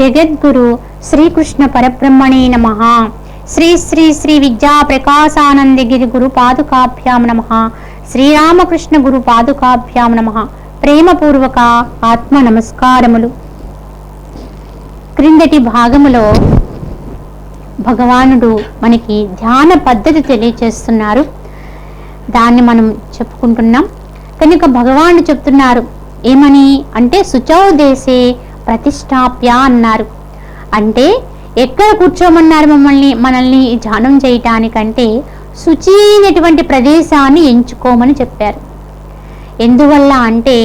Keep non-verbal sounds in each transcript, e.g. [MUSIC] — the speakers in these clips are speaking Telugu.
జగద్గురు శ్రీకృష్ణ పరబ్రహ్మణే నమ. శ్రీ శ్రీ శ్రీ విద్యా ప్రకాశానందగిరి గురు పాదుకాభ్యాం నమ. శ్రీరామకృష్ణ గురు పాదుకాభ్యాం నమ. ప్రేమపూర్వక ఆత్మ నమస్కారములు. క్రిందటి భాగములో భగవానుడు మనకి ధ్యాన పద్ధతి తెలియచేస్తున్నారు. దాన్ని మనం చెప్పుకుంటున్నాం. కనుక భగవానుడు చెప్తున్నారు ఏమని? అంటే శుచౌ దేశే ప్రతిష్టాప్య అన్నారు. అంటే ఎక్కడ కూర్చోమన్నారు మమ్మల్ని మనల్ని ధ్యానం చేయటానికంటే శుచి అయినటువంటి ప్రదేశాన్ని ఎంచుకోమని చెప్పారు. ఎందువల్ల అంటే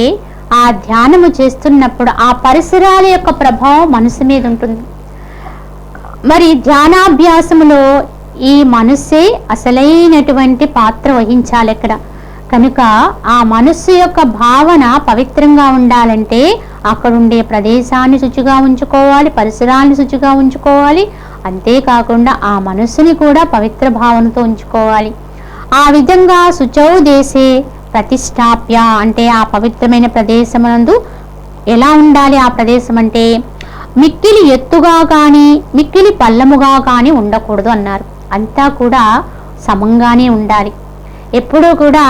ఆ ధ్యానము చేస్తున్నప్పుడు ఆ పరిసరాల యొక్క ప్రభావం మనసు మీద ఉంటుంది. మరి ధ్యానాభ్యాసములో ఈ మనస్సే అసలైనటువంటి పాత్ర వహించాలి ఇక్కడ కనుక ఆ మనస్సు యొక్క భావన పవిత్రంగా ఉండాలంటే అక్కడుండే ప్రదేశాన్ని శుచిగా ఉంచుకోవాలి పరిసరాన్ని శుచిగా ఉంచుకోవాలి. అంతేకాకుండా ఆ మనస్సుని కూడా పవిత్ర భావనతో ఉంచుకోవాలి. ఆ విధంగా శుచౌ దేశే ప్రతిష్టాప్య అంటే ఆ పవిత్రమైన ప్రదేశమునందు ఎలా ఉండాలి ఆ ప్రదేశం అంటే మిక్కిలి ఎత్తుగా కానీ మిక్కిలి పల్లముగా కానీ ఉండకూడదు అన్నారు. అంతా కూడా సమంగానే ఉండాలి. ఎప్పుడూ కూడా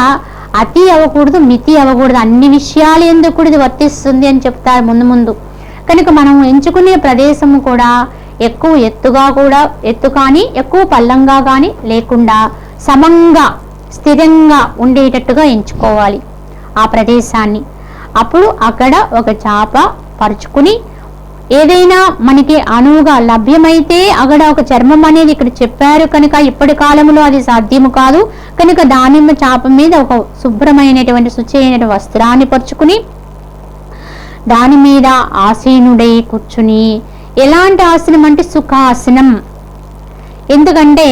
అతి అవ్వకూడదు మితి అవ్వకూడదు అన్ని విషయాలు ఎందుకు కూడా ఇది వర్తిస్తుంది అని చెప్తారు ముందు ముందు. కనుక మనం ఎంచుకునే ప్రదేశం కూడా ఎక్కువ ఎత్తుగా కూడా ఎత్తు కానీ ఎక్కువ పల్లంగా కానీ లేకుండా సమంగా స్థిరంగా ఉండేటట్టుగా ఎంచుకోవాలి ఆ ప్రదేశాన్ని. అప్పుడు అక్కడ ఒక చాప పరుచుకుని ఏదైనా మనకి అనువుగా లభ్యమైతే అక్కడ ఒక చర్మం అనేది ఇక్కడ చెప్పారు కనుక ఇప్పటి కాలంలో అది సాధ్యము కాదు. కనుక దానిమ్మ చాప మీద ఒక శుభ్రమైనటువంటి శుచి అయినటువంటి వస్త్రాన్ని పరుచుకుని దాని మీద ఆసీనుడై కూర్చుని ఎలాంటి ఆసనం అంటే సుఖాసనం. ఎందుకంటే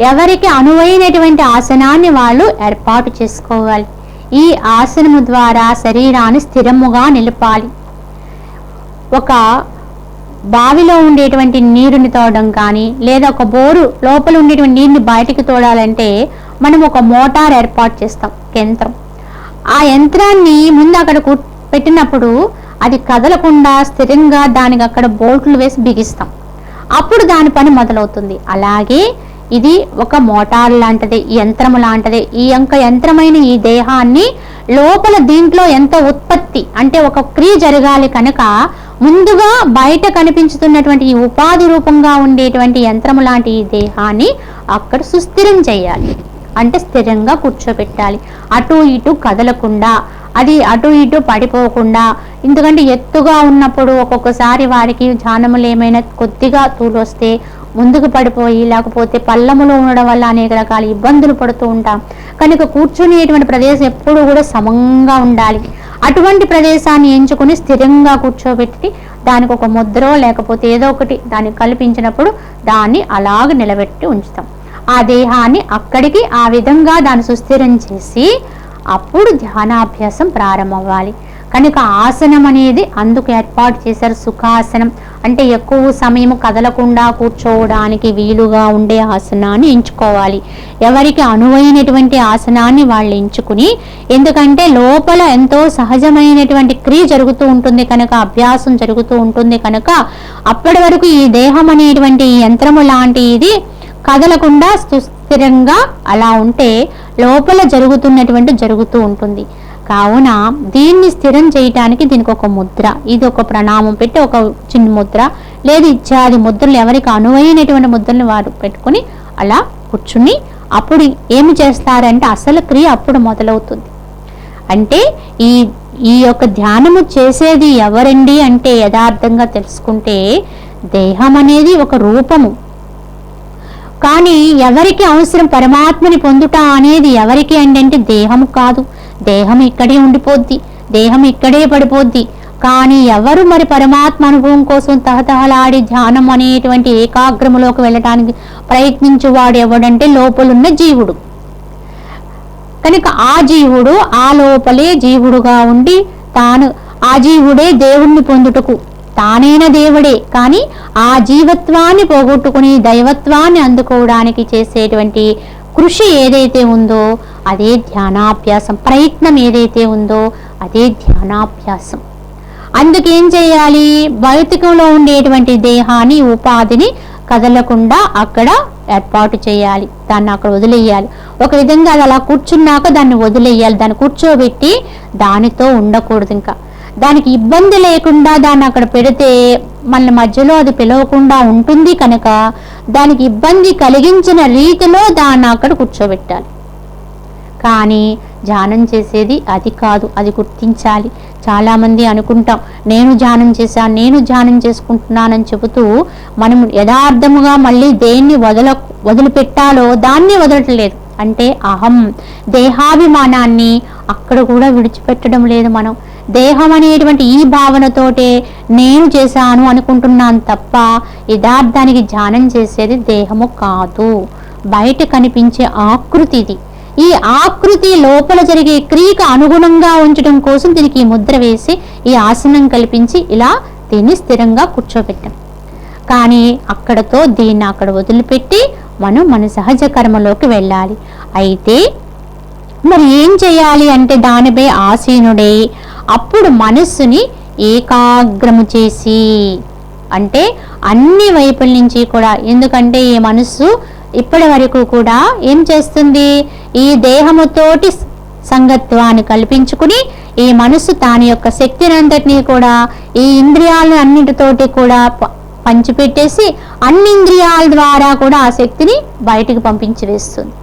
ఎవరికి అనువైనటువంటి ఆసనాన్ని వాళ్ళు ఏర్పాటు చేసుకోవాలి. ఈ ఆసనము ద్వారా శరీరాన్ని స్థిరముగా నిలపాలి. ఒక బావిలో ఉండేటువంటి నీరుని తోడడం కానీ లేదా ఒక బోరు లోపల ఉండేటువంటి నీరుని బయటికి తోడాలంటే మనం ఒక మోటార్ ఏర్పాటు చేస్తాం యంత్రం. ఆ యంత్రాన్ని ముందు అక్కడ కు- పెట్టినప్పుడు అది కదలకుండా స్థిరంగా దానికి అక్కడ బోల్ట్లు వేసి బిగిస్తాం. అప్పుడు దాని పని మొదలవుతుంది. అలాగే ఇది ఒక మోటార్ లాంటిది యంత్రము యంత్రం లాంటిది. ఈ యొక్క యంత్రమైన ఈ దేహాన్ని లోపల దీంట్లో ఎంత ఉత్పత్తి అంటే ఒక క్రియ జరగాలి కనుక ముందుగా బయట కనిపించుతున్నటువంటి ఈ ఉపాధి రూపంగా ఉండేటువంటి యంత్రము లాంటి ఈ దేహాన్ని అక్కడ సుస్థిరం చేయాలి. అంటే స్థిరంగా కూర్చోబెట్టాలి. అటు ఇటు కదలకుండా అది అటు ఇటు పడిపోకుండా ఎందుకంటే ఎత్తుగా ఉన్నప్పుడు ఒక్కొక్కసారి వారికి జానములు ఏమైనా కొద్దిగా తూలొస్తే ముందుకు పడిపోయి లేకపోతే పల్లములో ఉండడం వల్ల అనేక రకాల ఇబ్బందులు పడుతూ ఉంటాం. కనుక కూర్చునేటువంటి ప్రదేశం ఎప్పుడు కూడా సమంగా ఉండాలి. అటువంటి ప్రదేశాన్ని ఎంచుకుని స్థిరంగా కూర్చోబెట్టి దానికి ఒక ముద్రో లేకపోతే ఏదో ఒకటి దానికి కల్పించినప్పుడు దాన్ని అలాగ నిలబెట్టి ఉంచుతాం. ఆ దేహాన్ని అక్కడికి ఆ విధంగా దాన్ని సుస్థిరం చేసి అప్పుడు ధ్యానాభ్యాసం ప్రారంభమవ్వాలి కనుక ఆసనం అనేది అందుకు ఏర్పాటు చేశారు. సుఖాసనం అంటే ఎక్కువ సమయం కదలకుండా కూర్చోవడానికి వీలుగా ఉండే ఆసనాన్ని ఎంచుకోవాలి. ఎవరికి అనువైనటువంటి ఆసనాన్ని వాళ్ళు ఎంచుకుని ఎందుకంటే లోపల ఎంతో సహజమైనటువంటి క్రియ జరుగుతూ ఉంటుంది కనుక అభ్యాసం జరుగుతూ ఉంటుంది కనుక అప్పటి వరకు ఈ దేహం అనేటువంటి ఈ యంత్రము లాంటి ఇది కదలకుండా సుస్థిరంగా అలా ఉంటే లోపల జరుగుతున్నటువంటి జరుగుతూ ఉంటుంది. కావున దీన్ని స్థిరం చేయటానికి దీనికి ఒక ముద్ర. ఇది ఒక ప్రణామం పెట్టి ఒక చిన్న ముద్ర. లేదు ఇత్యాది ముద్రలు ఎవరికి అనువైనటువంటి ముద్రలు వారు పెట్టుకుని అలా కూర్చుని అప్పుడు ఏమి చేస్తారంటే అసలు క్రియ అప్పుడు మొదలవుతుంది. అంటే ఈ ఈ యొక్క ధ్యానము చేసేది ఎవరండి అంటే యథార్థంగా తెలుసుకుంటే దేహం అనేది ఒక రూపము. కానీ ఎవరికి అవసరం పరమాత్మని పొందుట అనేది ఎవరికి అండి అంటే దేహము కాదు. దేహం ఇక్కడే ఉండిపోద్ది. దేహం ఇక్కడే పడిపోద్ది. కానీ ఎవరు మరి పరమాత్మ అనుభవం కోసం తహతహలాడి ధ్యానం అనేటువంటి ఏకాగ్రములోకి వెళ్ళటానికి ప్రయత్నించేవాడు ఎవడంటే లోపలున్న జీవుడు. కనుక ఆ జీవుడు ఆ లోపలే జీవుడుగా ఉండి తాను ఆ జీవుడే దేవుణ్ణి పొందుటకు తానైన దేవుడే. కానీ ఆ జీవత్వాన్ని పోగొట్టుకుని దైవత్వాన్ని అందుకోవడానికి చేసేటువంటి కృషి ఏదైతే ఉందో అదే ధ్యానాభ్యాసం ప్రయత్నం ఏదైతే ఉందో అదే ధ్యానాభ్యాసం. అందుకేం చేయాలి? భౌతికంలో ఉండేటువంటి దేహాన్ని ఉపాధిని కదలకుండా అక్కడ ఏర్పాటు చేయాలి. దాన్ని అక్కడ వదిలేయాలి. ఒక విధంగా అది అలా కూర్చున్నాక దాన్ని వదిలేయాలి. దాన్ని కూర్చోబెట్టి దానితో ఉండకూడదు ఇంకా. దానికి ఇబ్బంది లేకుండా దాన్ని అక్కడ పెడితే మన మధ్యలో అది పిలవకుండా ఉంటుంది కనుక దానికి ఇబ్బంది కలిగించిన రీతిలో దాన్ని అక్కడ కూర్చోబెట్టాలి. కానీ ధ్యానం చేసేది అది కాదు అది గుర్తించాలి. చాలామంది అనుకుంటాం నేను ధ్యానం చేశాను నేను ధ్యానం చేసుకుంటున్నానని చెబుతూ మనం యథార్థముగా మళ్ళీ దేన్ని వదల వదిలిపెట్టాలో దాన్ని వదలట్లేదు. అంటే అహం దేహాభిమానాన్ని అక్కడ కూడా విడిచిపెట్టడం లేదు మనం. దేహం అనేటువంటి ఈ భావనతోటే నేను చేశాను అనుకుంటున్నాను తప్ప యథార్థానికి ధ్యానం చేసేది దేహము కాదు. బయట కనిపించే ఆకృతి ఇది. ఈ ఆకృతి లోపల జరిగే క్రియకు అనుగుణంగా ఉంచడం కోసం దీనికి ఈ ముద్ర వేసి ఈ ఆసనం కల్పించి ఇలా దీన్ని స్థిరంగా కూర్చోబెట్టాం. కానీ అక్కడతో దీన్ని అక్కడ వదిలిపెట్టి మనం మన సహజ కర్మలోకి వెళ్ళాలి. అయితే మరి ఏం చేయాలి అంటే దానిపై ఆసీనుడై. అప్పుడు మనస్సుని ఏకాగ్రము చేసి అంటే అన్ని వైపుల నుంచి కూడా. ఎందుకంటే ఈ మనస్సు ఇప్పటి వరకు కూడా ఏం చేస్తుంది? ఈ దేహముతోటి సంగత్వాన్ని కల్పించుకుని ఈ మనస్సు తాని యొక్క శక్తినంతటినీ కూడా ఈ ఇంద్రియాలను అన్నిటితోటి కూడా ప- పంచిపెట్టేసి అన్ని ఇంద్రియాల ద్వారా కూడా ఆ శక్తిని బయటికి పంపించి వేస్తుంది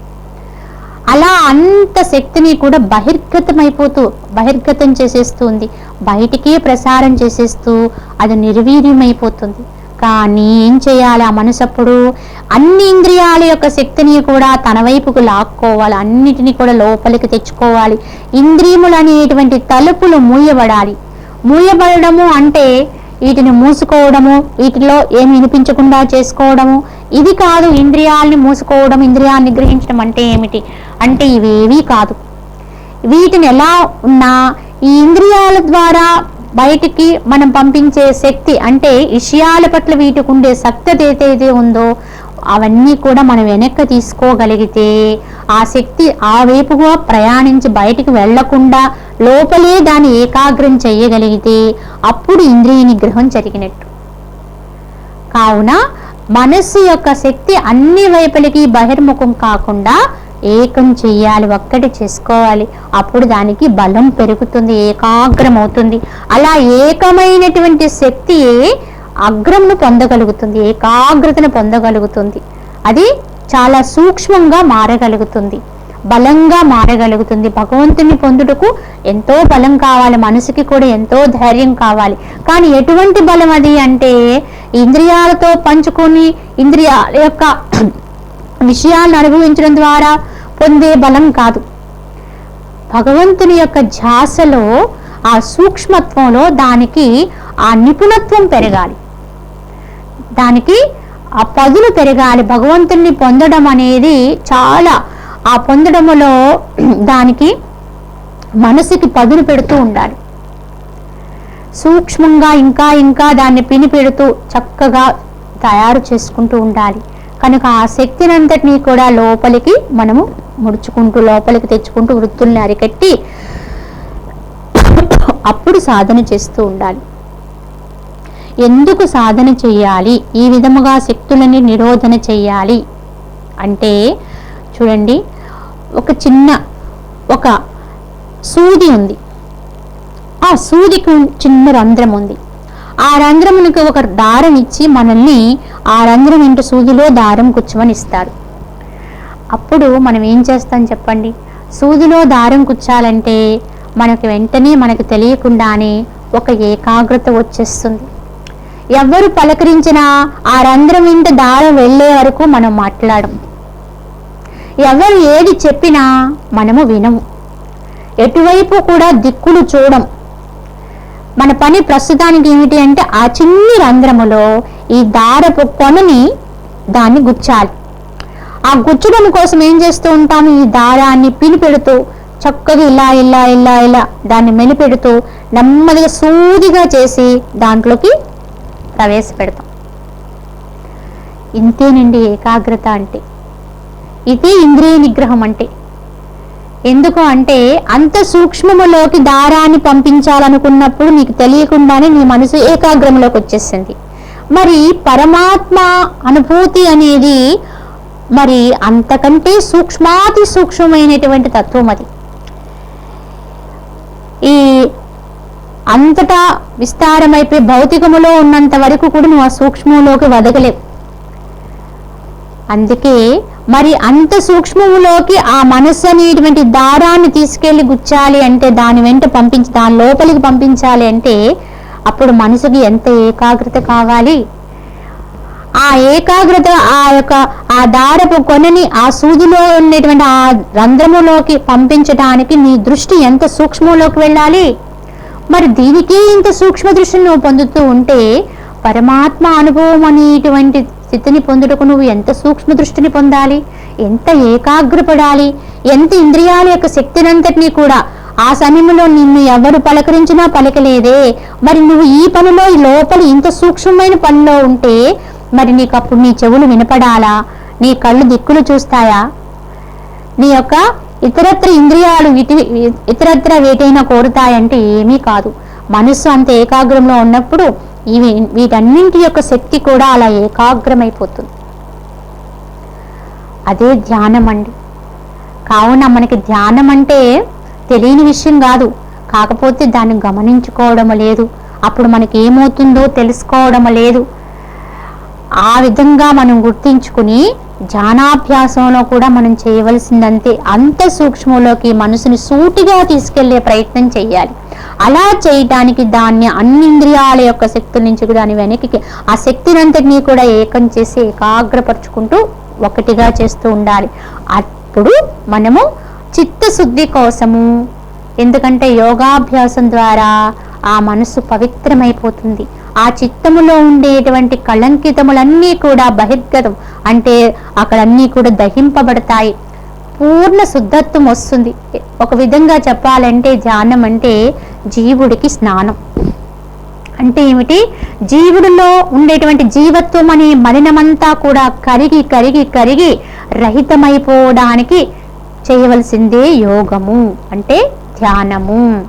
అలా అంత శక్తిని కూడా బహిర్గతమైపోతూ బహిర్గతం చేసేస్తుంది బయటికే ప్రసారం చేసేస్తూ అది నిర్వీర్యమైపోతుంది. కానీ ఏం చేయాలి? ఆ మనసప్పుడు అన్ని ఇంద్రియాల యొక్క శక్తిని కూడా తన వైపుకు లాక్కోవాలి. అన్నిటిని కూడా లోపలికి తెచ్చుకోవాలి. ఇంద్రియములు అనేటువంటి తలుపులు మూయబడాలి. మూయబడము అంటే వీటిని మూసుకోవడము వీటిలో ఏమి వినిపించకుండా చేసుకోవడము. ఇది కాదు ఇంద్రియాలని మూసుకోవడం ఇంద్రియాన్ని గ్రహించడం అంటే ఏమిటి? అంటే ఇవేవీ కాదు. వీటిని ఎలా ఉన్నా ఈ ఇంద్రియాల ద్వారా బయటికి మనం పంపించే శక్తి అంటే విషయాల పట్ల వీటికి ఉండే సక్తత ఏదైతే ఉందో అవన్నీ కూడా మనం వెనక్కి తీసుకోగలిగితే ఆ శక్తి ఆ వైపుగా ప్రయాణించి బయటికి వెళ్ళకుండా లోపలే దాన్ని ఏకాగ్రం చేయగలిగితే అప్పుడు ఇంద్రియ నిగ్రహం జరిగినట్టు. కావున మనస్సు యొక్క శక్తి అన్ని వైపులకి బహిర్ముఖం కాకుండా ఏకం చెయ్యాలి ఒక్కటి చేసుకోవాలి. అప్పుడు దానికి బలం పెరుగుతుంది ఏకాగ్రం అవుతుంది అలా ఏకమైనటువంటి శక్తి అగ్రంను పొందగలుగుతుంది ఏకాగ్రతను పొందగలుగుతుంది. అది చాలా సూక్ష్మంగా మారగలుగుతుంది. బలంగా మారగలుగుతుంది. భగవంతుని పొందుటకు ఎంతో బలం కావాలి. మనసుకి కూడా ఎంతో ధైర్యం కావాలి. కానీ ఎటువంటి బలం అది అంటే ఇంద్రియాలతో పంచుకొని ఇంద్రియాల యొక్క [CLEARS THROAT] విషయాలను అనుభవించడం ద్వారా పొందే బలం కాదు. భగవంతుని యొక్క ధ్యాసలో ఆ సూక్ష్మత్వంలో దానికి ఆ నిపుణత్వం పెరగాలి. దానికి ఆ పదులు పెరగాలి. భగవంతుణ్ణి పొందడం అనేది చాలా ఆ పొందడములో దానికి మనసుకి పదును పెడుతూ ఉండాలి. సూక్ష్మంగా ఇంకా ఇంకా దాన్ని పిని పెడుతూ చక్కగా తయారు చేసుకుంటూ ఉండాలి. కనుక ఆ శక్తిని అంతటినీ కూడా లోపలికి మనము ముడుచుకుంటూ లోపలికి తెచ్చుకుంటూ వృత్తుల్ని అరికట్టి అప్పుడు సాధన చేస్తూ ఉండాలి. ఎందుకు సాధన చేయాలి? ఈ విధముగా శక్తులని నిరోధన చేయాలి అంటే చూడండి. ఒక చిన్న ఒక సూది ఉంది. ఆ సూదికి చిన్న రంధ్రం ఉంది. ఆ రంధ్రమునికి ఒక దారం ఇచ్చి మనల్ని ఆ రంధ్రం ఇంటి సూదిలో దారం కూర్చోమని ఇస్తారు. అప్పుడు మనం ఏం చేస్తాం చెప్పండి? సూదిలో దారం కుచ్చాలంటే మనకు వెంటనే మనకు తెలియకుండానే ఒక ఏకాగ్రత వచ్చేస్తుంది. ఎవరు పలకరించినా ఆ రంధ్రం ఇంట దారం వెళ్ళే వరకు మనం మాట్లాడం ఎవరు ఏది చెప్పినా మనము వినము. ఎటువైపు కూడా దిక్కులు చూడం మన పని ప్రస్తుతానికి ఏమిటి అంటే ఆ చిన్ని రంధ్రములో ఈ దారపు కొనని దాన్ని గుచ్చాలి. ఆ గుచ్చడం కోసం ఏం చేస్తూ ఉంటాము? ఈ దారాన్ని పిలిపెడుతూ చక్కగా ఇలా ఇలా ఇలా ఇలా దాన్ని మెలిపెడుతూ నెమ్మదిగా సూదిగా చేసి దాంట్లోకి ప్రవేశపెడతాం. ఇంతేనండి ఏకాగ్రత అంటే. ఇదే ఇంద్రియ నిగ్రహం అంటే. ఎందుకు అంటే అంత సూక్ష్మములోకి దారాన్ని పంపించాలనుకున్నప్పుడు నీకు తెలియకుండానే నీ మనసు ఏకాగ్రంలోకి వచ్చేసింది మరి పరమాత్మ అనుభూతి అనేది మరి అంతకంటే సూక్ష్మాతి సూక్ష్మమైనటువంటి తత్వం అది. ఈ అంతటా విస్తారమైపోయి భౌతికములో ఉన్నంత వరకు కూడా నువ్వు ఆ సూక్ష్మంలోకి వదగలేవు అందుకే మరి అంత సూక్ష్మములోకి ఆ మనస్సు అనేటువంటి దారాన్ని తీసుకెళ్ళి గుచ్చాలి అంటే దాని వెంట పంపించి దాని లోపలికి పంపించాలి అంటే అప్పుడు మనసుకి ఎంత ఏకాగ్రత కావాలి? ఆ ఏకాగ్రత ఆ యొక్క ఆ దారపు కొనని ఆ సూదిలో ఉండేటువంటి ఆ రంధ్రములోకి పంపించడానికి నీ దృష్టి ఎంత సూక్ష్మంలోకి వెళ్ళాలి? మరి దీనికి ఇంత సూక్ష్మ దృష్టిని నువ్వు పొందుతూ ఉంటే పరమాత్మ అనుభవం అనేటువంటి స్థితిని పొందుటకు నువ్వు ఎంత సూక్ష్మ దృష్టిని పొందాలి? ఎంత ఏకాగ్రపడాలి? ఎంత ఇంద్రియాల యొక్క శక్తినంతటినీ కూడా ఆ సమయంలో నిన్ను ఎవరు పలకరించినా పలకలేదే. మరి నువ్వు ఈ పనిలో ఈ లోపల ఇంత సూక్ష్మమైన పనిలో ఉంటే మరి నీకు అప్పుడు నీ చెవులు వినపడాలా? నీ కళ్ళు దిక్కులు చూస్తాయా? నీ యొక్క ఇతరత్ర ఇంద్రియాలు ఇటు ఇతరత్ర వేటైనా కోరుతాయంటే ఏమీ కాదు. మనస్సు అంత ఏకాగ్రంలో ఉన్నప్పుడు ఇవి వీటన్నింటి యొక్క శక్తి కూడా అలా ఏకాగ్రమైపోతుంది. అదే ధ్యానం అండి కావున మనకి ధ్యానం అంటే తెలియని విషయం కాదు. కాకపోతే దాన్ని గమనించుకోవడం లేదు. అప్పుడు మనకి ఏమవుతుందో తెలుసుకోవడం లేదు. ఆ విధంగా మనం గుర్తించుకుని ధ్యానాభ్యాసంలో కూడా మనం చేయవలసిందంతే అంత సూక్ష్మంలోకి మనసుని సూటిగా తీసుకెళ్ళే ప్రయత్నం చేయాలి అలా చేయటానికి దాన్ని అన్నింద్రియాల యొక్క శక్తుల నుంచి కూడా దాని వెనక్కి ఆ శక్తినంతటినీ కూడా ఏకం చేసి ఏకాగ్రపరుచుకుంటూ ఒకటిగా చేస్తూ ఉండాలి. అప్పుడు మనము చిత్తశుద్ధి కోసము ఎందుకంటే యోగాభ్యాసం ద్వారా ఆ మనసు పవిత్రమైపోతుంది. ఆ చిత్తములో ఉండేటువంటి కళంకితములన్నీ కూడా బహిర్గతం. అంటే అక్కడన్నీ కూడా దహింపబడతాయి. పూర్ణ శుద్ధత్వం వస్తుంది. ఒక విధంగా చెప్పాలంటే ధ్యానం అంటే జీవుడికి స్నానం. అంటే ఏమిటి? జీవుడిలో ఉండేటువంటి జీవత్వం అనే మలినమంతా కూడా కరిగి కరిగి కరిగి రహితమైపోవడానికి చేయవలసిందే యోగము. అంటే ధ్యానము.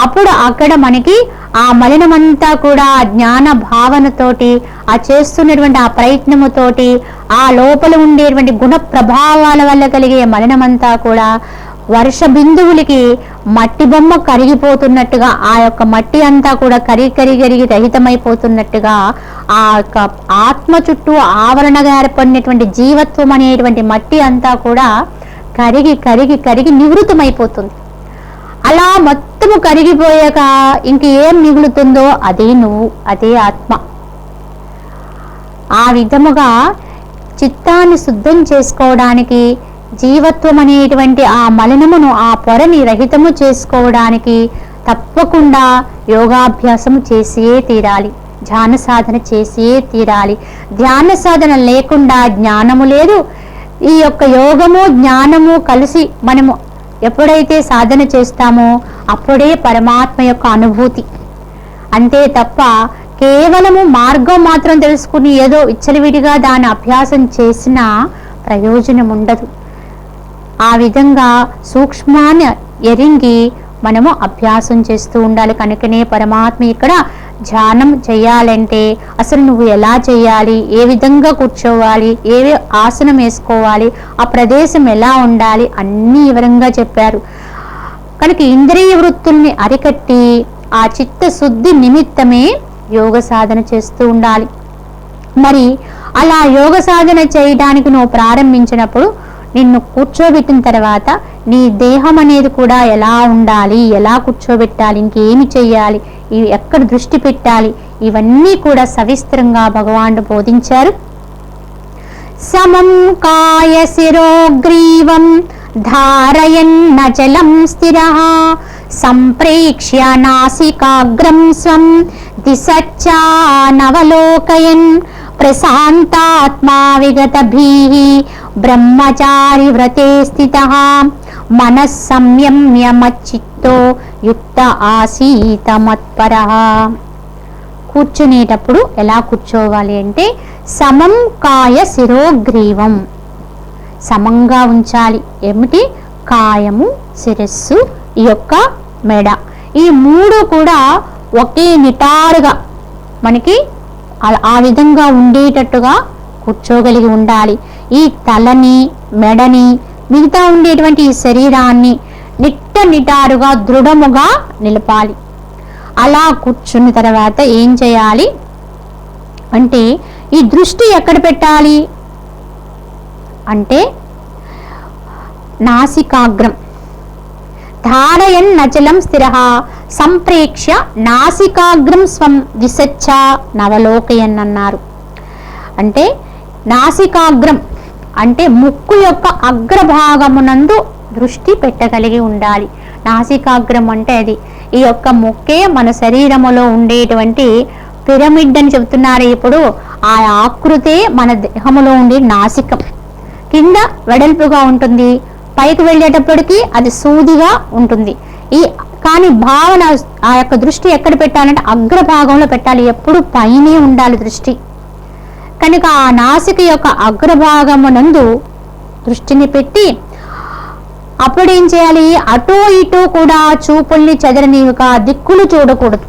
అప్పుడు అక్కడ మనకి ఆ మలినమంతా కూడా ఆ జ్ఞాన భావనతోటి ఆ చేస్తున్నటువంటి ఆ ప్రయత్నముతోటి ఆ లోపల ఉండేటువంటి గుణ ప్రభావాల వల్ల కలిగే మలినమంతా కూడా వర్ష బిందువులకి మట్టి బొమ్మ కరిగిపోతున్నట్టుగా ఆ యొక్క మట్టి అంతా కూడా కరిగి కరిగి కరిగి రహితమైపోతున్నట్టుగా ఆ యొక్క ఆత్మ చుట్టూ ఆవరణగా ఏర్పడినటువంటి జీవత్వం అనేటువంటి మట్టి అంతా కూడా కరిగి కరిగి కరిగి నివృత్తమైపోతుంది అలా మొత్తము కరిగిపోయాక ఇంక ఏం మిగులుతుందో అదే నువ్వు అదే ఆత్మ. ఆ విధముగా చిత్తాన్ని శుద్ధం చేసుకోవడానికి జీవత్వం అనేటువంటి ఆ మలినమును ఆ పొరని రహితము చేసుకోవడానికి తప్పకుండా యోగాభ్యాసము చేసియే తీరాలి. ధ్యాన సాధన చేసియే తీరాలి. ధ్యాన సాధన లేకుండా జ్ఞానము లేదు. ఈ యొక్క యోగము జ్ఞానము కలిసి మనము ఎప్పుడైతే సాధన చేస్తామో అప్పుడే పరమాత్మ యొక్క అనుభూతి అంతే తప్ప కేవలము మార్గం మాత్రం తెలుసుకుని ఏదో ఇచ్చలవిడిగా దాని అభ్యాసం చేసినా ప్రయోజనం ఉండదు ఆ విధంగా సూక్ష్మాన్ని ఎరింగి మనము అభ్యాసం చేస్తూ ఉండాలి కనుకనే పరమాత్మ ఇక్కడ ధ్యానం చేయాలంటే అసలు నువ్వు ఎలా చేయాలి? ఏ విధంగా కూర్చోవాలి? ఏ ఆసనం వేసుకోవాలి? ఆ ప్రదేశం ఎలా ఉండాలి? అన్ని వివరంగా చెప్పారు. కనుక ఇంద్రియ వృత్తుల్ని అరికట్టి ఆ చిత్తశుద్ధి నిమిత్తమే యోగ సాధన చేస్తూ ఉండాలి. మరి అలా యోగ సాధన చేయడానికి నువ్వు ప్రారంభించినప్పుడు నిన్ను కూర్చోబెట్టిన తర్వాత నీ దేహం అనేది కూడా ఎలా ఉండాలి? ఎలా కూర్చోబెట్టాలి? ఇంకేమి చెయ్యాలి? ఇవి ఎక్కడ దృష్టి పెట్టాలి? ఇవన్నీ కూడా సవిస్తరంగా భగవానుడు బోధించారు. సమం కాయ శిరోగ్రీవం ధారయన్నచలం స్థిర. సంప్రేక్ష్య నాసికాగ్రం స్వం దిశచ్చానవలోకయన్ ప్రశాంతాత్మా విగతభీ బ్రహ్మచారి వ్రతే స్థిత మనస్సంయమ్యమచిత్తో యుక్త ఆసీత మత్పర కూర్చునేటప్పుడు ఎలా కూర్చోవాలి అంటే సమం కాయ శిరోగ్రీవం. సమంగా ఉంచాలి. ఏమిటి? కాయము శిరస్సు ఈ యొక్క మెడ. ఈ మూడు కూడా ఒకే నిటారుగా మనకి ఆ విధంగా ఉండేటట్టుగా కూర్చోగలిగి ఉండాలి. ఈ తలని మెడని మిగతా ఉండేటువంటి ఈ శరీరాన్ని నిట్ట నిటారుగా దృఢముగా నిలపాలి. అలా కూర్చున్న తర్వాత ఏం చేయాలి? అంటే ఈ దృష్టి ఎక్కడ పెట్టాలి? అంటే నాసికాగ్రం. ధారయన్ నచలం స్థిర సంప్రేక్ష్య నాసికాగ్రం స్వం విసచ్చ నవలోకయన్ అన్నారు. అంటే నాసికాగ్రం అంటే ముక్కు యొక్క అగ్రభాగమునందు దృష్టి పెట్టగలిగి ఉండాలి. నాసికాగ్రం అంటే అది. ఈ యొక్క ముక్కే మన శరీరములో ఉండేటువంటి పిరమిడ్ అని చెబుతున్నారు. ఇప్పుడు ఆ ఆకృతే మన దేహములో ఉండే నాసికం. కింద వెడల్పుగా ఉంటుంది. పైకి వెళ్ళేటప్పటికి అది సూదిగా ఉంటుంది. ఈ కానీ భావన ఆ యొక్క దృష్టి ఎక్కడ పెట్టాలంటే అగ్రభాగంలో పెట్టాలి. ఎప్పుడు పైనే ఉండాలి దృష్టి. కనుక ఆ నాసిక యొక్క అగ్రభాగమునందు దృష్టిని పెట్టి అప్పుడేం చేయాలి? అటూ ఇటూ కూడా చూపుల్ని చెదరనీయక దిక్కులు చూడకూడదు.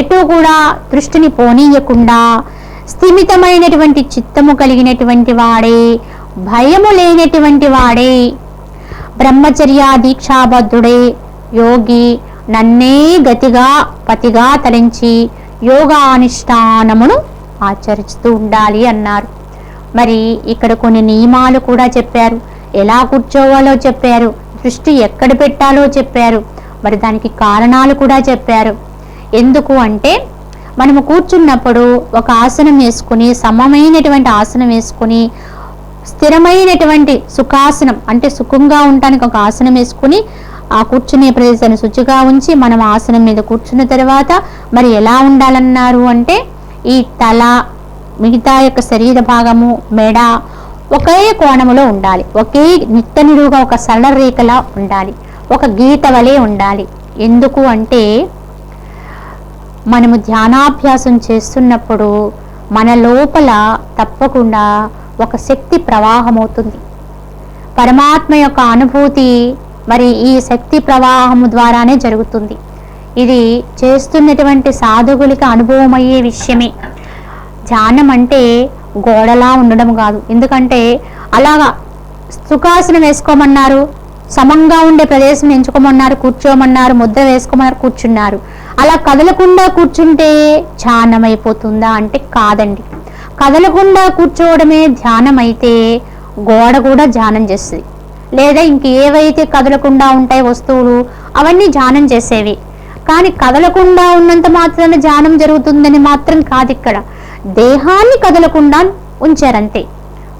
ఎటూ కూడా దృష్టిని పోనీయకుండా స్థిమితమైనటువంటి చిత్తము కలిగినటువంటి వాడే భయము లేనటువంటి వాడే బ్రహ్మచర్య దీక్షాబద్ధుడే యోగి నన్నే గతిగా పతిగా తరించి యోగానుష్ఠానమును ఆచరిస్తూ ఉండాలి అన్నారు. మరి ఇక్కడ కొన్ని నియమాలు కూడా చెప్పారు. ఎలా కూర్చోవాలో చెప్పారు. దృష్టి ఎక్కడ పెట్టాలో చెప్పారు. మరి దానికి కారణాలు కూడా చెప్పారు. ఎందుకు అంటే మనము కూర్చున్నప్పుడు ఒక ఆసనం వేసుకుని సమమైనటువంటి ఆసనం వేసుకుని స్థిరమైనటువంటి సుఖాసనం అంటే సుఖంగా ఉండటానికి ఒక ఆసనం వేసుకుని ఆ కూర్చునే ప్రదేశాన్ని శుచిగా ఉంచి మనం ఆసనం మీద కూర్చున్న తర్వాత మరి ఎలా ఉండాలన్నారు అంటే ఈ తల మిగతా యొక్క శరీర భాగము మెడ ఒకే కోణములో ఉండాలి. ఒకే నిట్ట నిలువుగా ఒక సరళ రేఖలా ఉండాలి. ఒక గీత వలె ఉండాలి. ఎందుకు అంటే మనము ధ్యానాభ్యాసం చేస్తున్నప్పుడు మన లోపల తప్పకుండా ఒక శక్తి ప్రవాహం అవుతుంది పరమాత్మ యొక్క అనుభూతి మరి ఈ శక్తి ప్రవాహము ద్వారానే జరుగుతుంది. ఇది చేస్తున్నటువంటి సాధకులకి అనుభవం అయ్యే విషయమే. ధ్యానం అంటే గోడలా ఉండడం కాదు. ఎందుకంటే అలాగా సుఖాసనం వేసుకోమన్నారు సమంగా ఉండే ప్రదేశం ఎంచుకోమన్నారు కూర్చోమన్నారు ముద్ర వేసుకోమన్నారు కూర్చున్నారు. అలా కదలకుండా కూర్చుంటే ధ్యానం అయిపోతుందా అంటే కాదండి. కదలకుండా కూర్చోవడమే ధ్యానం అయితే గోడ కూడా ధ్యానం చేస్తుంది. లేదా ఇంక ఏవైతే కదలకుండా ఉంటాయి వస్తువులు అవన్నీ ధ్యానం చేసేవి. కానీ కదలకుండా ఉన్నంత మాత్రాన ధ్యానం జరుగుతుందని మాత్రం కాదు ఇక్కడ దేహాన్ని కదలకుండా ఉంచారంతే.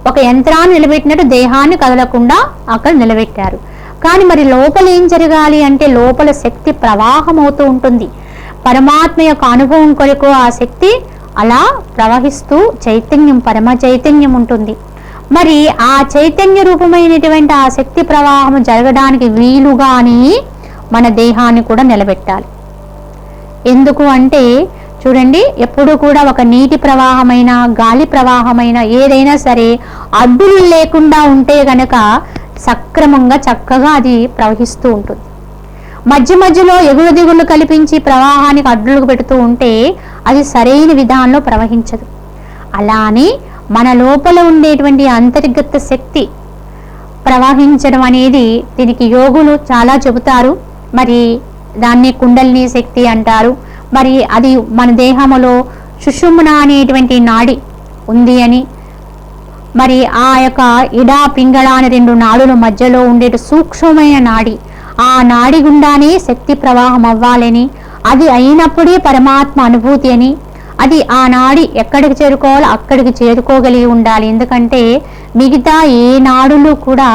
ఒక యంత్రాన్ని నిలబెట్టినట్టు దేహాన్ని కదలకుండా అక్కడ నిలబెట్టారు. కానీ మరి లోపల ఏం జరగాలి అంటే లోపల శక్తి ప్రవాహం అవుతూ ఉంటుంది. పరమాత్మ యొక్క అనుభవం కొరకు ఆ శక్తి అలా ప్రవహిస్తూ చైతన్యం పరమ చైతన్యం ఉంటుంది. మరి ఆ చైతన్య రూపమైనటువంటి ఆ శక్తి ప్రవాహం జరగడానికి వీలుగాని మన దేహాన్ని కూడా నిలబెట్టాలి. ఎందుకు అంటే చూడండి ఎప్పుడు కూడా ఒక నీటి ప్రవాహమైన గాలి ప్రవాహమైన ఏదైనా సరే అడ్డులు లేకుండా ఉంటే గనక సక్రమంగా చక్కగా అది ప్రవహిస్తూ ఉంటుంది. మధ్య మధ్యలో ఎగుడు దిగులు కల్పించి ప్రవాహానికి అడ్డులు పెడుతూ ఉంటే అది సరైన విధానంలో ప్రవహించదు. అలానే మన లోపల ఉండేటువంటి అంతర్గత శక్తి ప్రవహించడం అనేది దీనికి యోగులు చాలా చెబుతారు. మరి దాన్ని కుండలిని శక్తి అంటారు. మరి అది మన దేహములో సుషుమ్న అనేటువంటి నాడి ఉంది అని. మరి ఆ యొక్క ఇడా పింగళ అనే రెండు నాడుల మధ్యలో ఉండే సూక్ష్మమైన నాడి. ఆ నాడి గుండానే శక్తి ప్రవాహం అవ్వాలని. అది అయినప్పుడే పరమాత్మ అనుభూతి అని. అది ఆ నాడి ఎక్కడికి చేరుకోవాలో అక్కడికి చేరుకోగలిగి ఉండాలి. ఎందుకంటే మిగతా ఏ నాడులు కూడా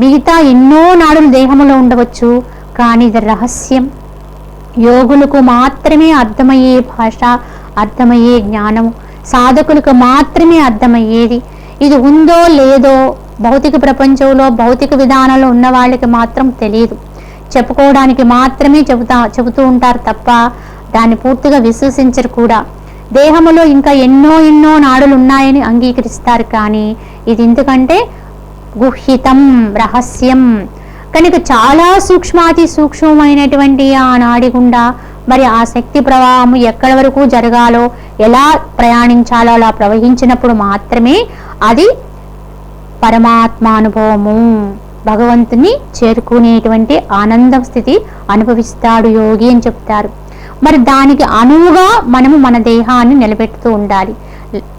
మిగతా ఎన్నో నాడులు దేహంలో ఉండవచ్చు. కానీ ఇది రహస్యం. యోగులకు మాత్రమే అర్థమయ్యే భాష అర్థమయ్యే జ్ఞానం సాధకులకు మాత్రమే అర్థమయ్యేది. ఇది ఉందో లేదో భౌతిక ప్రపంచంలో భౌతిక విధానంలో ఉన్న వాళ్ళకి మాత్రం తెలియదు. చెప్పుకోవడానికి మాత్రమే చెబుతా చెబుతూ ఉంటారు తప్ప దాన్ని పూర్తిగా విశ్వసించరు కూడా. దేహములో ఇంకా ఎన్నో ఎన్నో నాడులు ఉన్నాయని అంగీకరిస్తారు కానీ ఇది ఎందుకంటే గుహ్యితం రహస్యం. కనుక చాలా సూక్ష్మాతి సూక్ష్మమైనటువంటి ఆ నాడి గుండా మరి ఆ శక్తి ప్రవాహం ఎక్కడి వరకు జరగాలో ఎలా ప్రయాణించాలో అలా ప్రవహించినప్పుడు మాత్రమే అది పరమాత్మానుభవము. భగవంతుని చేరుకునేటువంటి ఆనందం స్థితి అనుభవిస్తాడు యోగి అని చెప్తారు. మరి దానికి అనువుగా మనము మన దేహాన్ని నిలబెడుతూ ఉండాలి.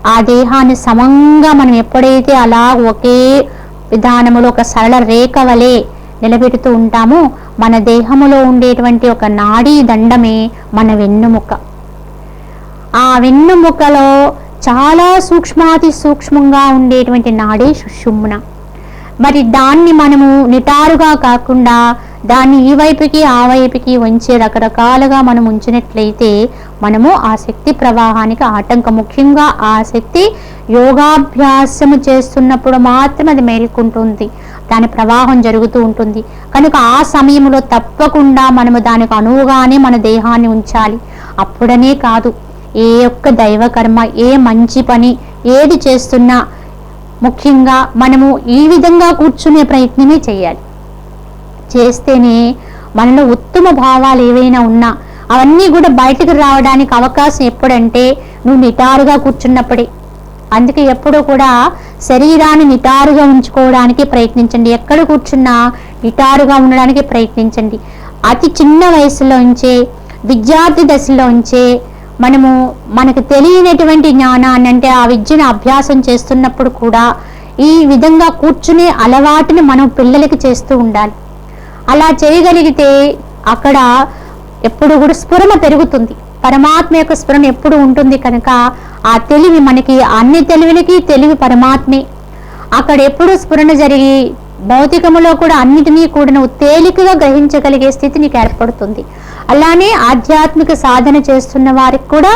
ఆ దేహాన్ని సమంగా మనం ఎప్పుడైతే అలా ఒకే విధానములో ఒక సరళ రేఖ వలె నిలబెడుతూ ఉంటామో. మన దేహములో ఉండేటువంటి ఒక నాడీ దండమే మన వెన్నుముక. ఆ వెన్నుముకలో చాలా సూక్ష్మాతి సూక్ష్మంగా ఉండేటువంటి నాడే సుషుమ్న మరి దాన్ని మనము నిటారుగా కాకుండా దాన్ని ఈ వైపుకి ఆ వైపుకి వంచి రకరకాలుగా మనం ఉంచినట్లయితే మనము ఆ శక్తి ప్రవాహానికి ఆటంకం. ముఖ్యంగా ఆ శక్తి యోగాభ్యాసము చేస్తున్నప్పుడు మాత్రం అది మేల్కొంటుంది. దాని ప్రవాహం జరుగుతూ ఉంటుంది. కనుక ఆ సమయంలో తప్పకుండా మనము దానికి అనువుగానే మన దేహాన్ని ఉంచాలి. అప్పుడనే కాదు ఏ ఒక్క దైవకర్మ ఏ మంచి పని ఏది చేస్తున్నా ముఖ్యంగా మనము ఈ విధంగా కూర్చునే ప్రయత్నమే చేయాలి. చేస్తేనే మనలో ఉత్తమ భావాలు ఏవైనా ఉన్నా అవన్నీ కూడా బయటకు రావడానికి అవకాశం ఎప్పుడంటే నువ్వు నిటారుగా కూర్చున్నప్పుడే. అందుకే ఎప్పుడూ కూడా శరీరాన్ని నిటారుగా ఉంచుకోవడానికి ప్రయత్నించండి. ఎక్కడ కూర్చున్నా నిటారుగా ఉండడానికి ప్రయత్నించండి. అతి చిన్న వయసులో ఉంచే విద్యార్థి దశలో ఉంచే మనము మనకు తెలియనటువంటి జ్ఞానాన్ని అంటే ఆ విద్యను అభ్యాసం చేస్తున్నప్పుడు కూడా ఈ విధంగా కూర్చునే అలవాటుని మనం పిల్లలకి చేస్తూ ఉండాలి. అలా చేయగలిగితే అక్కడ ఎప్పుడు కూడా స్ఫురణ పెరుగుతుంది. పరమాత్మ యొక్క స్ఫురణ ఎప్పుడు ఉంటుంది కనుక ఆ తెలివి మనకి అన్ని తెలివిలకి తెలివి పరమాత్మే. అక్కడ ఎప్పుడు స్ఫురణ జరిగి భౌతికములో కూడా అన్నిటినీ కూడిన తేలికగా గ్రహించగలిగే స్థితి నీకు ఏర్పడుతుంది. అలానే ఆధ్యాత్మిక సాధన చేస్తున్న వారికి కూడా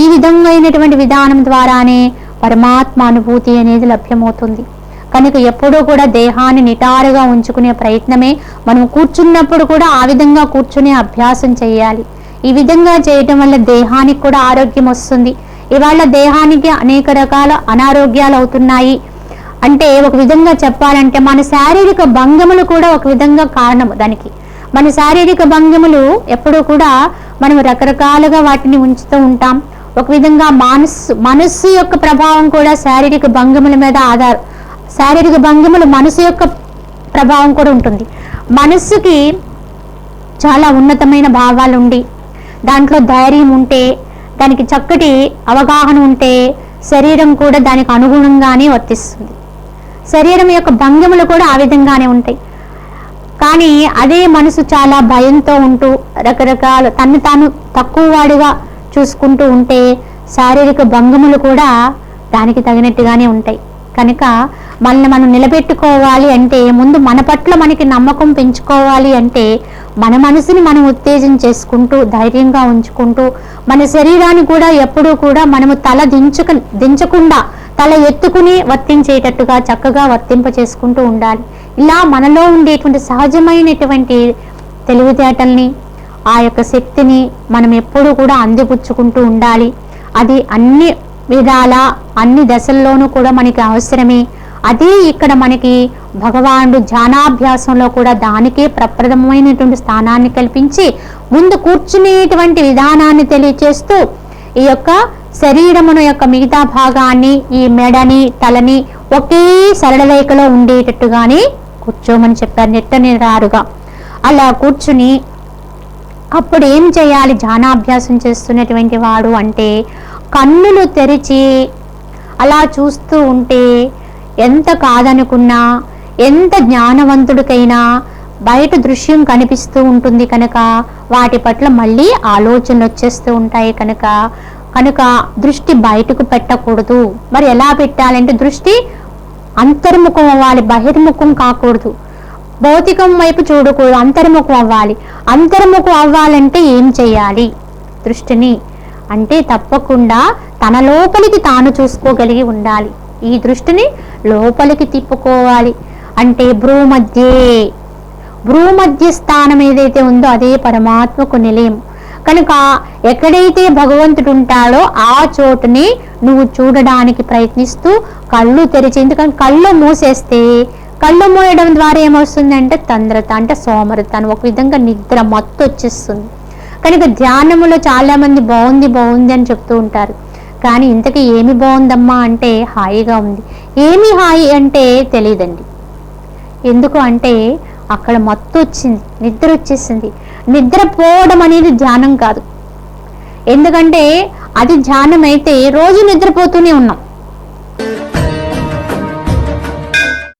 ఈ విధమైనటువంటి విధానం ద్వారానే పరమాత్మ అనుభూతి అనేది లభ్యమవుతుంది. కనుక ఎప్పుడూ కూడా దేహాన్ని నిటారుగా ఉంచుకునే ప్రయత్నమే మనం కూర్చున్నప్పుడు కూడా ఆ విధంగా కూర్చునే అభ్యాసం చేయాలి. ఈ విధంగా చేయటం వల్ల దేహానికి కూడా ఆరోగ్యం వస్తుంది. ఇవాళ దేహానికి అనేక రకాల అనారోగ్యాలు అవుతున్నాయి. అంటే ఒక విధంగా చెప్పాలంటే మన శారీరక భంగములు కూడా ఒక విధంగా కారణము దానికి. మన శారీరక భంగములు ఎప్పుడూ కూడా మనం రకరకాలుగా వాటిని ఉంచుతూ ఉంటాం. ఒక విధంగా మనస్సు మనస్సు యొక్క ప్రభావం కూడా శారీరక భంగముల మీద ఆధార శారీరక భంగిమలు మనసు యొక్క ప్రభావం కూడా ఉంటుంది. మనస్సుకి చాలా ఉన్నతమైన భావాలు ఉండి దాంట్లో ధైర్యం ఉంటే దానికి చక్కటి అవగాహన ఉంటే శరీరం కూడా దానికి అనుగుణంగానే వర్తిస్తుంది. శరీరం యొక్క భంగిమలు కూడా ఆ విధంగానే ఉంటాయి. కానీ అదే మనసు చాలా భయంతో ఉంటూ రకరకాల తను తాను తక్కువ వాడిగా చూసుకుంటూ ఉంటే శారీరక భంగములు కూడా దానికి తగినట్టుగానే ఉంటాయి. కనుక మనల్ని మనం నిలబెట్టుకోవాలి అంటే ముందు మన పట్ల మనకి నమ్మకం పెంచుకోవాలి అంటే మన మనసుని మనం ఉత్తేజం చేసుకుంటూ ధైర్యంగా ఉంచుకుంటూ మన శరీరాన్ని కూడా ఎప్పుడూ కూడా మనము తల దించుక దించకుండా తల ఎత్తుకుని వర్తించేటట్టుగా చక్కగా వర్తింప చేసుకుంటూ ఉండాలి. ఇలా మనలో ఉండేటువంటి సహజమైనటువంటి తెలివితేటల్ని ఆ యొక్క శక్తిని మనం ఎప్పుడూ కూడా అందిపుచ్చుకుంటూ ఉండాలి. అది అన్ని విధాల అన్ని దశల్లోనూ కూడా మనకి అవసరమే. అదే ఇక్కడ మనకి భగవానుడు ధ్యానాభ్యాసంలో కూడా దానికే ప్రప్రదమైనటువంటి స్థానాన్ని కల్పించి ముందు కూర్చునేటువంటి విధానాన్ని తెలియచేస్తూ ఈ యొక్క శరీరమును యొక్క మిగతా భాగాన్ని ఈ మెడని తలని ఒకే సరళ రేఖలో ఉండేటట్టుగానే కూర్చోమని చెప్పారు నిట్ట నిరారుగా అలా కూర్చుని అప్పుడు ఏం చేయాలి? ధ్యానాభ్యాసం చేస్తున్నటువంటి వాడు అంటే కన్నులు తెరిచి అలా చూస్తూ ఉంటే ఎంత కాదనుకున్నా ఎంత జ్ఞానవంతుడికైనా బయట దృశ్యం కనిపిస్తూ ఉంటుంది కనుక వాటి పట్ల మళ్ళీ ఆలోచనలు వచ్చేస్తూ ఉంటాయి కనుక కనుక దృష్టి బయటకు పెట్టకూడదు. మరి ఎలా పెట్టాలంటే దృష్టి అంతర్ముఖం అవ్వాలి బహిర్ముఖం కాకూడదు. భౌతికం వైపు చూడకూడదు అంతర్ముఖం అవ్వాలి. అంతర్ముఖం అవ్వాలంటే ఏం చేయాలి? దృష్టిని అంటే తప్పకుండా తన లోపలికి తాను చూసుకోగలిగి ఉండాలి. ఈ దృష్టిని లోపలికి తిప్పుకోవాలి. అంటే భ్రూమధ్యే. భ్రూమధ్య స్థానం ఏదైతే ఉందో అదే పరమాత్మకు నిలయం. కనుక ఎక్కడైతే భగవంతుడు ఉంటాడో ఆ చోటుని నువ్వు చూడడానికి ప్రయత్నిస్తూ కళ్ళు తెరిచి ఎందుకంటే కళ్ళు మూసేస్తే కళ్ళు మూయడం ద్వారా ఏమొస్తుంది అంటే తంద్రత అంటే సోమరత అని ఒక విధంగా నిద్ర మత్తు వచ్చేస్తుంది కనుక ధ్యానములో చాలా మంది బాగుంది బాగుంది అని చెప్తూ ఉంటారు. కానీ ఇంతకీ ఏమి బాగుందమ్మా అంటే హాయిగా ఉంది. ఏమి హాయి అంటే తెలియదండి. ఎందుకు అంటే అక్కడ మత్తు వచ్చింది నిద్ర వచ్చేసింది. నిద్రపోవడం అనేది ధ్యానం కాదు. ఎందుకంటే అది ధ్యానం అయితే రోజు నిద్రపోతూనే ఉన్నాం.